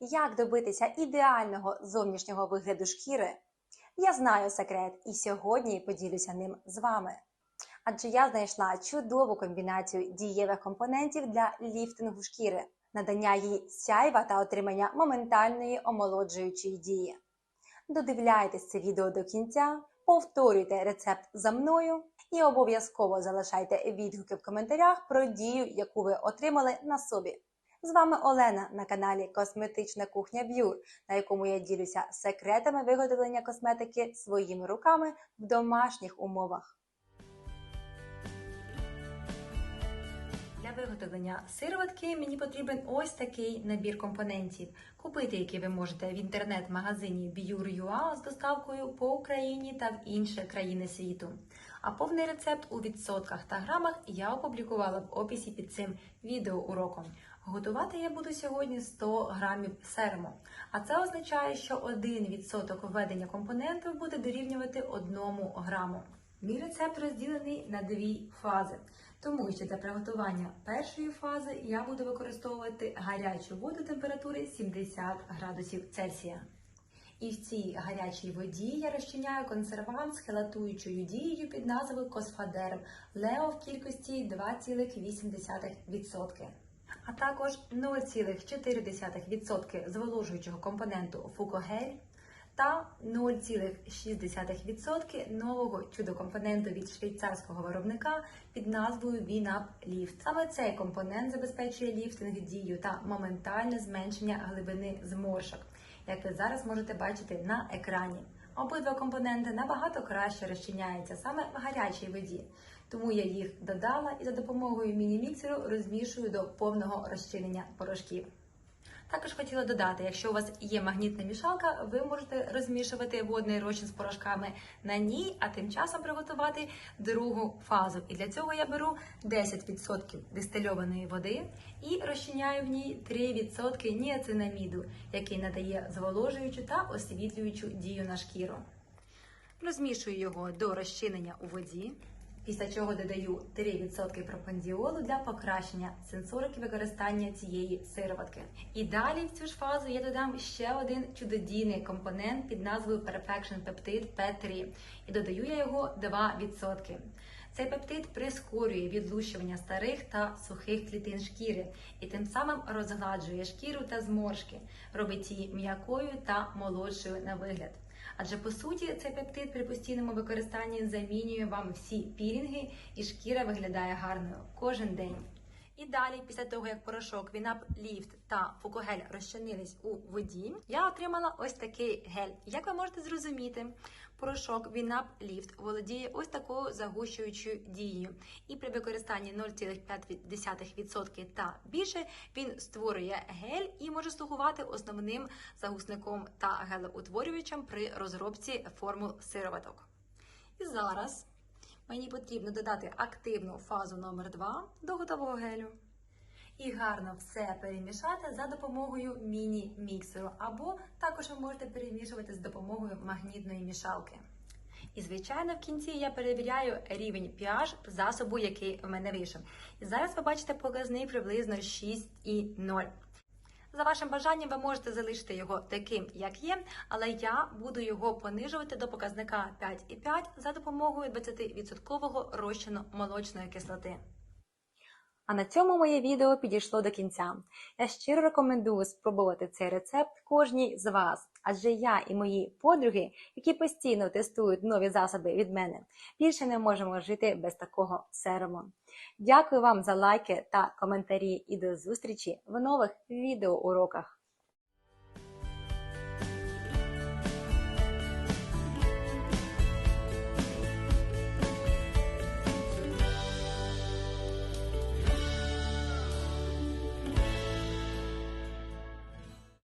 Як добитися ідеального зовнішнього вигляду шкіри? Я знаю секрет і сьогодні поділюся ним з вами. Адже я знайшла чудову комбінацію дієвих компонентів для ліфтингу шкіри, надання їй сяйва та отримання моментальної омолоджуючої дії. Додивляйтесь це відео до кінця, повторюйте рецепт за мною і обов'язково залишайте відгуки в коментарях про дію, яку ви отримали на собі. З вами Олена на каналі Косметична кухня Б'юр, на якому я ділюся секретами виготовлення косметики своїми руками в домашніх умовах. Для виготовлення сироватки мені потрібен ось такий набір компонентів, купити який ви можете в інтернет-магазині Biur.ua з доставкою по Україні та в інші країни світу. А повний рецепт у відсотках та грамах я опублікувала в описі під цим відеоуроком. Готувати я буду сьогодні 100 грамів серуму. А це означає, що 1% введення компонентів буде дорівнювати 1 граму. Мій рецепт розділений на дві фази, тому що для приготування першої фази я буду використовувати гарячу воду температури 70 градусів Цельсія. І в цій гарячій воді я розчиняю консервант з хелатуючою дією під назвою Косфадерм Лео в кількості 2,8%. А також 0,4% зволожуючого компоненту Фукогель та 0,6% нового чудо-компоненту від швейцарського виробника під назвою VNAP Lift. Саме цей компонент забезпечує ліфтинг дію та моментальне зменшення глибини зморшок, як ви зараз можете бачити на екрані. Обидва компоненти набагато краще розчиняються саме в гарячій воді, тому я їх додала і за допомогою міні-міксеру розмішую до повного розчинення порошків. Також хотіла додати, якщо у вас є магнітна мішалка, ви можете розмішувати водний розчин з порошками на ній, а тим часом приготувати другу фазу. І для цього я беру 10% дистильованої води і розчиняю в ній 3% ніацинаміду, який надає зволожуючу та освітлюючу дію на шкіру. Розмішую його до розчинення у воді. Після чого додаю 3% пропандіолу для покращення сенсорики використання цієї сироватки. І далі в цю ж фазу я додам ще один чудодійний компонент під назвою Perfection Peptide P3 і додаю я його 2%. Цей пептид прискорює відлущування старих та сухих клітин шкіри і тим самим розгладжує шкіру та зморшки, робить її м'якою та молодшою на вигляд. Адже по суті цей пептид при постійному використанні замінює вам всі пілінги, і шкіра виглядає гарною кожен день. І далі, після того як порошок Вінап Ліфт та Фукогель розчинились у воді, я отримала ось такий гель. Як ви можете зрозуміти, порошок Вінап Ліфт володіє ось такою загущуючою дією, і при використанні 0,5% та більше він створює гель і може слугувати основним загусником та гелеутворювачем при розробці формул сироваток. І зараз. Мені потрібно додати активну фазу номер 2 до готового гелю. І гарно все перемішати за допомогою міні-міксеру, або також ви можете перемішувати з допомогою магнітної мішалки. І, звичайно, в кінці я перевіряю рівень pH засобу, який у мене вийшов. І зараз ви бачите показник приблизно 6,0. За вашим бажанням, ви можете залишити його таким, як є, але я буду його понижувати до показника 5,5 за допомогою 20% розчину молочної кислоти. А на цьому моє відео підійшло до кінця. Я щиро рекомендую спробувати цей рецепт кожній з вас, адже я і мої подруги, які постійно тестують нові засоби від мене, більше не можемо жити без такого серому. Дякую вам за лайки та коментарі і до зустрічі в нових відеоуроках.